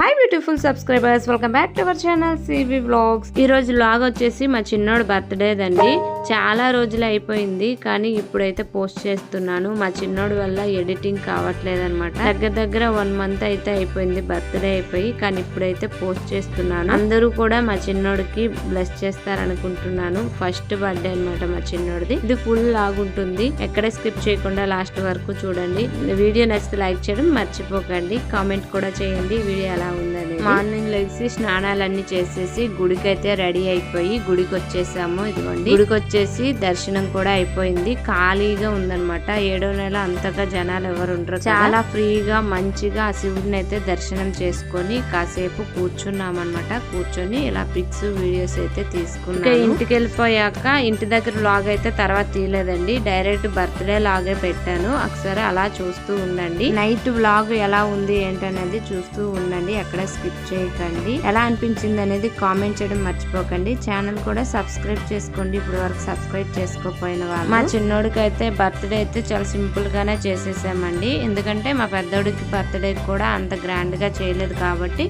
Hi beautiful subscribers welcome back to our channel CV vlogs ఈ రోజు log వచ్చేసి మా చిన్నోడు బర్త్డే అండి చాలా రోజులు అయిపోయింది కానీ ఇప్పుడైతే పోస్ట్ చేస్తున్నాను. మా చిన్నోడు వల్ల ఎడిటింగ్ కావట్లేదు అనమాట దగ్గర దగ్గర వన్ మంత్ అయితే అయిపోయింది బర్త్డే అయిపోయి కానీ ఇప్పుడైతే పోస్ట్ చేస్తున్నాను. అందరూ కూడా మా చిన్నోడికి బ్లెస్ చేస్తారనుకుంటున్నాను. ఫస్ట్ బర్త్డే అన్నమాట మా చిన్నోడిది. ఇది ఫుల్ లాగ్ ఉంటుంది. ఎక్కడ స్కిప్ చేయకుండా లాస్ట్ వరకు చూడండి. వీడియో నచ్చితే లైక్ చేయడం మర్చిపోకండి. కామెంట్ కూడా చేయండి. వీడియో ఎలా ఉందని మార్నింగ్ లేచి స్నానాలన్నీ చేసేసి గుడికి అయితే రెడీ అయిపోయి గుడికి వచ్చేసాము ఇదిగోండి. గుడికి వచ్చేసి దర్శనం కూడా అయిపోయింది. ఖాళీగా ఉందన్నమాట. ఏడో నెల అంతగా జనాలు ఎవరు ఉండరు చాలా ఫ్రీగా మంచిగా ఆ శివుడిని అయితే దర్శనం చేసుకొని కాసేపు కూర్చున్నాం అనమాట కూర్చొని ఇలా పిక్స్ వీడియోస్ అయితే తీసుకున్నాం ఇంటికి వెళ్ళిపోయాక ఇంటి దగ్గర లాగ్ అయితే తర్వాత తీయలేదండి. డైరెక్ట్ బర్త్డే లాగే పెట్టాను. ఒకసారి అలా చూస్తూ ఉండండి. నైట్ వ్లాగ్ ఎలా ఉంది ఏంటనేది చూస్తూ ఉండండి. ఎక్కడ స్కిప్ చేయకండి. ఎలా అనిపించింది అనేది కామెంట్ చేయడం మర్చిపోకండి. ఛానల్ కూడా సబ్స్క్రైబ్ చేసుకోండి. ఇప్పుడు వరకు సబ్స్క్రైబ్ చేసుకోపోయిన వాళ్ళు. మా చిన్నోడికి అయితే బర్త్డే అయితే చాలా సింపుల్ గానే చేసేసామండి. ఎందుకంటే మా పెద్దోడికి బర్త్డే కూడా అంత గ్రాండ్గా చేయలేదు కాబట్టి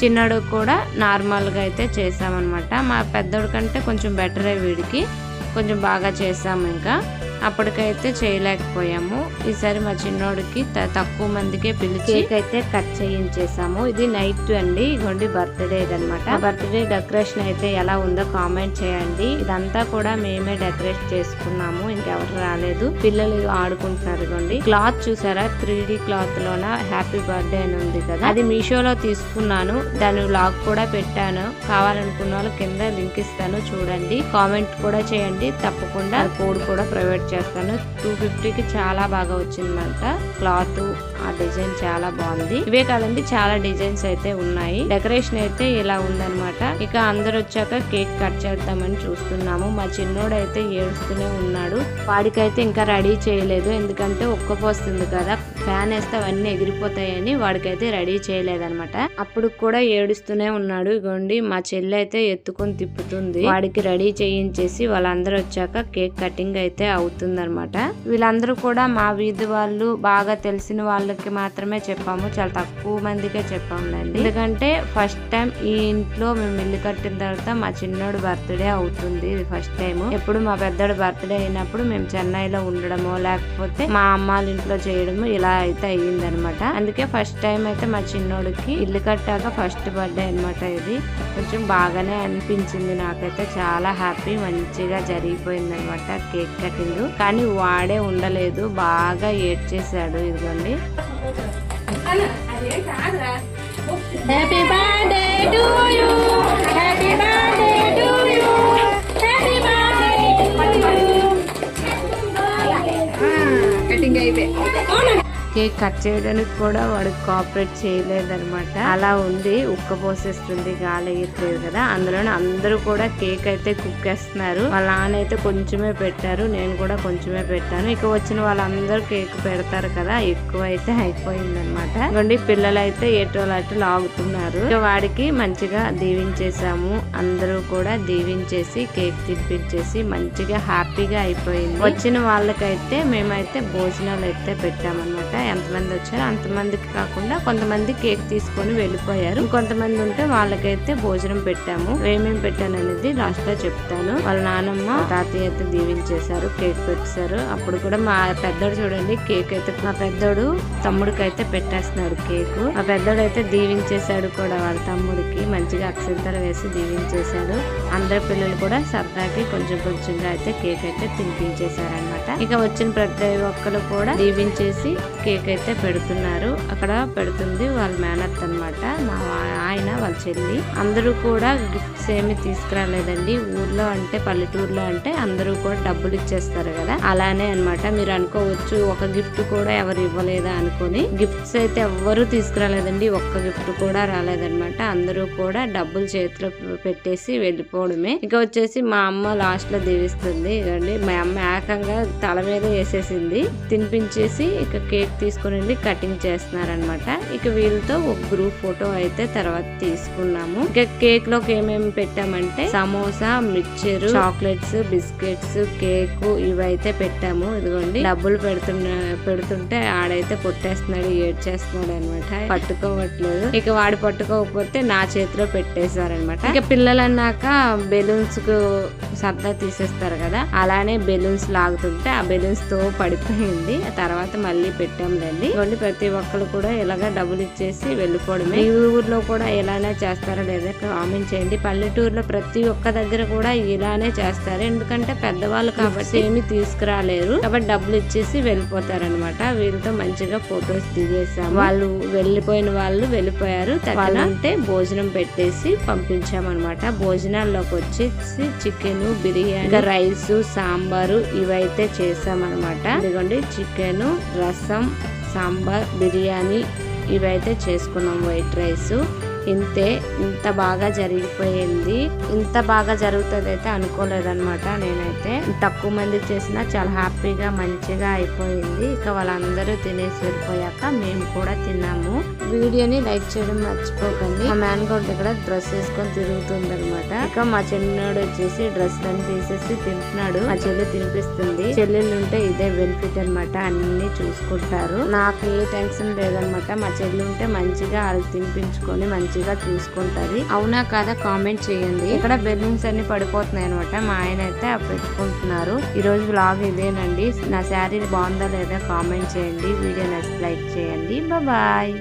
చిన్నోడు కూడా నార్మల్గా అయితే చేసామన్నమాట. మా పెద్దోడి కంటే కొంచెం బెటరే వీడికి. కొంచెం బాగా చేసాము ఇంకా. అప్పటికైతే చేయలేకపోయాము. ఈసారి మా చిన్నోడికి త- తక్కువ మందికే పిలిచి కేక్ అయితే కట్ చేయించేసాము. ఇది నైట్ అండి. ఇదిగోండి బర్త్డే అనమాట బర్త్డే డెకరేషన్ అయితే ఎలా ఉందో కామెంట్ చేయండి. ఇదంతా కూడా మేమే డెకరేట్ చేసుకున్నాము. ఇంకెవరు రాలేదు. పిల్లలు ఆడుకుంటున్నారు ఇగోండి క్లాత్ చూసారా? త్రీ క్లాత్ లోన? హ్యాపీ బర్త్డే అని ఉంది కదా. అది మీషోలో తీసుకున్నాను. దాని లాగ్ కూడా పెట్టాను. కావాలనుకున్న వాళ్ళు కింద లింక్ ఇస్తాను. చూడండి. కామెంట్ కూడా చేయండి. తప్పకుండా కోడ్ కూడా ప్రొవైడ్ చేస్తాను. టూ ఫిఫ్టీకి చాలా బాగా వచ్చిందంట. క్లాత్ ఆ డిజైన్ చాలా బాగుంది. ఇవే కాదండి చాలా డిజైన్స్ అయితే ఉన్నాయి. డెకరేషన్ అయితే ఇలా ఉందన్నమాట. ఇక అందరు వచ్చాక కేక్ కట్ చేద్దామని చూస్తున్నాము. మా చిన్నోడు అయితే ఏడుస్తూనే ఉన్నాడు. వాడికైతే ఇంకా రెడీ చేయలేదు. ఎందుకంటే ఒక్కపోస్తుంది కదా. ఫ్యాన్ వేస్తే అవన్నీ ఎగిరిపోతాయని వాడికైతే రెడీ చేయలేదన్నమాట. అప్పుడు కూడా ఏడుస్తూనే ఉన్నాడు. ఇగోండి మా చెల్లి అయితే ఎత్తుకొని తిప్పుతుంది. వాడికి రెడీ చేయించేసి వాళ్ళందరూ వచ్చాక కేక్ కటింగ్ అయితే అవుతుంది. అవుతుందనమాట వీళ్ళందరూ కూడా మా వీధి వాళ్ళు బాగా తెలిసిన వాళ్ళకి మాత్రమే చెప్పాము. చాలా తక్కువ మందికే చెప్పాములేండి. ఎందుకంటే ఫస్ట్ టైం ఈ ఇంట్లో మేము ఇల్లు కట్టిన తర్వాత మా చిన్నోడు బర్త్డే అవుతుంది ఇది ఫస్ట్ టైం ఎప్పుడు మా పెద్దోడు బర్త్డే అయినప్పుడు మేము చెన్నైలో ఉండడము లేకపోతే మా అమ్మ వాళ్ళ ఇంట్లో చేయడము ఇలా అయితే అయ్యింది అనమాట అందుకే ఫస్ట్ టైం అయితే మా చిన్నోడికి ఇల్లు కట్టాక ఫస్ట్ బర్త్డే అన్నమాట ఇది. కొంచెం బాగానే అనిపించింది నాకైతే. చాలా హ్యాపీ మంచిగా జరిగిపోయింది అనమాట కేక్ కటింగ్ కానీ వాడే ఉండలేదు బాగా ఏడ్చేసాడు ఇదిగోండి happy birthday to you. Cake cut చేయడానికి కూడా వాడు కోఆపరేట్ చేయలేదన్నమాట. అలా ఉంది ఉక్క పోసేస్తుంది గాలి ఎయ్యట్లేదు కదా. అందులోనే అందరూ కూడా కేక్ అయితే కుక్కేస్తున్నారు వాళ్ళ నాన్న అయితే కొంచెమే పెట్టారు నేను కూడా కొంచెమే పెట్టాను. ఇక వచ్చిన వాళ్ళందరూ కేక్ పెడతారు కదా ఎక్కువ అయితే అయిపోయింది అనమాట ఇవ్వండి పిల్లలు అయితే ఎటోలు లాగుతున్నారు. ఇక వాడికి మంచిగా దీవించేసాము అందరూ కూడా దీవించేసి కేక్ తినిపించేసి మంచిగా హ్యాపీగా అయిపోయింది. వచ్చిన వాళ్ళకైతే మేమైతే భోజనాలు అయితే పెట్టామన్నమాట. ఎంతమంది వచ్చారో అంతమందికి కాకుండా కొంతమంది కేక్ తీసుకొని వెళ్ళిపోయారు. కొంతమంది ఉంటే వాళ్ళకైతే భోజనం పెట్టాము. ఏమేమి పెట్టాను అనేది లాస్ట్లో చెప్తాను. వాళ్ళ నానమ్మ తాతయ్య అయితే దీవించేశారు కేక్ పెట్టేశారు అప్పుడు కూడా మా పెద్దోడు చూడండి కేక్ అయితే మా పెద్దోడు తమ్ముడికి అయితే పెట్టేస్తున్నాడు కేక్. మా పెద్దోడు అయితే దీవించేశాడు కూడా వాళ్ళ తమ్ముడికి. మంచిగా అక్షంతలు వేసి దీవించేశాడు అందరి పిల్లలు కూడా సరదాకి కొంచెం కొంచెంగా అయితే కేక్ అయితే తినిపించేశారు అనమాట ఇక వచ్చిన ప్రతి ఒక్కరు కూడా దీవించేసి కేక్ అయితే పెడుతున్నారు. అక్కడ పెడుతుంది వాళ్ళ మేనత్ అన్నమాట. మా ఆయన వాళ్ళ చెల్లి. అందరూ కూడా గిఫ్ట్స్ ఏమి తీసుకురాలేదండి. ఊర్లో అంటే పల్లెటూరులో అంటే అందరూ కూడా డబ్బులు ఇచ్చేస్తారు కదా. అలానే అన్నమాట. మీరు అనుకోవచ్చు ఒక గిఫ్ట్ కూడా ఎవరు ఇవ్వలేదా అనుకొని. గిఫ్ట్స్ అయితే ఎవ్వరూ తీసుకురాలేదండి. ఒక్క గిఫ్ట్ కూడా రాలేదన్నమాట. అందరూ కూడా డబ్బులు చేతిలో పెట్టేసి వెళ్ళిపోవడమే. ఇక వచ్చేసి మా అమ్మ లాస్ట్లో దీవిస్తుంది. ఇదండి మా అమ్మ ఏకంగా తల మీద వేసేసింది. తినిపించేసి ఇక కేక్ తీసుకుని వెళ్ళి కటింగ్ చేస్తున్నారనమాట ఇక వీళ్ళతో ఒక గ్రూప్ ఫోటో అయితే తర్వాత తీసుకున్నాము. ఇక కేక్లోకి ఏమేమి పెట్టామంటే samosa mixture chocolates biscuits cake ఇవైతే పెట్టాము. ఇదిగోండి. డబ్బులు పెడుతున్న పెడుతుంటే ఆడైతే కొట్టేస్తున్నాడు ఏడ్చేస్తున్నాడు అనమాట పట్టుకోవట్లేదు. ఇక వాడు పట్టుకోకపోతే నా చేతిలో పెట్టేశారనమాట ఇక పిల్లలు అన్నాక బెలూన్స్కు సర్దా తీసేస్తారు కదా అలానే బెలూన్స్ లాగుతుంటే ఆ బెలూన్స్తో పడిపోయింది తర్వాత మళ్ళీ పెట్టాంలేండి ఇవన్నీ ప్రతి ఒక్కరు కూడా ఇలాగ డబ్బులు ఇచ్చేసి వెళ్ళిపోవడమే. ఈ ఊర్లో కూడా ఇలానే చేస్తారో లేదా కామెంట్ చేయండి. పల్లెటూరులో ప్రతి ఒక్క దగ్గర కూడా ఇలానే చేస్తారు. ఎందుకంటే పెద్దవాళ్ళు కాబట్టి ఏమి తీసుకురాలేరు. కాబట్టి డబ్బులు ఇచ్చేసి వెళ్ళిపోతారనమాట వీళ్ళతో మంచిగా ఫొటోస్ దిగేసాం వాళ్ళు వెళ్ళిపోయిన వాళ్ళు వెళ్ళిపోయారు. అంటే భోజనం పెట్టేసి పంపించామన్నమాట. భోజనాల్లోకి వచ్చేసి చికెన్ బిర్యానీ రైస్ సాంబారు ఇవైతే చేసామన్నమాట. ఇదిగోండి చికెన్ రసం సాంబార్ బిర్యానీ ఇవైతే చేసుకున్నాం వైట్ రైస్. ఇంతే ఇంత బాగా జరిగిపోయింది. ఇంత బాగా జరుగుతుంది అయితే అనుకోలేదనమాట నేనైతే. తక్కువ మంది చేసినా చాలా హ్యాపీగా మంచిగా అయిపోయింది. ఇక వాళ్ళందరూ తినేసి వెళ్ళిపోయాక మేము కూడా తిన్నాము. వీడియోని లైక్ చేయడం మర్చిపోకండి. మా మ్యాన్ గౌడ్ దగ్గర డ్రెస్ వేసుకొని తిరుగుతుంది అనమాట ఇక మా చిన్నోడు వచ్చేసి డ్రెస్ అని తీసేసి తింటున్నాడు. మా చెల్లి తినిపిస్తుంది. చెల్లెళ్ళు ఉంటే ఇదే బెనిఫిట్ అనమాట అన్ని చూసుకుంటారు. నాకు ఏ టెన్షన్ లేదనమాట మా చెల్లి ఉంటే మంచిగా వాళ్ళు తినిపించుకొని మంచిగా చూసుకుంటది. అవునా కాదా కామెంట్ చేయండి. ఇక్కడ బెలూన్స్ అన్ని పడిపోతున్నాయి అనమాట మా ఆయన అయితే అవి పెట్టుకుంటున్నారు. ఈ రోజు బ్లాగ్ ఇదేనండి. నా శారీ బాగుందా లేదా కామెంట్ చేయండి. వీడియో నచ్చి లైక్ చేయండి. బాయ్.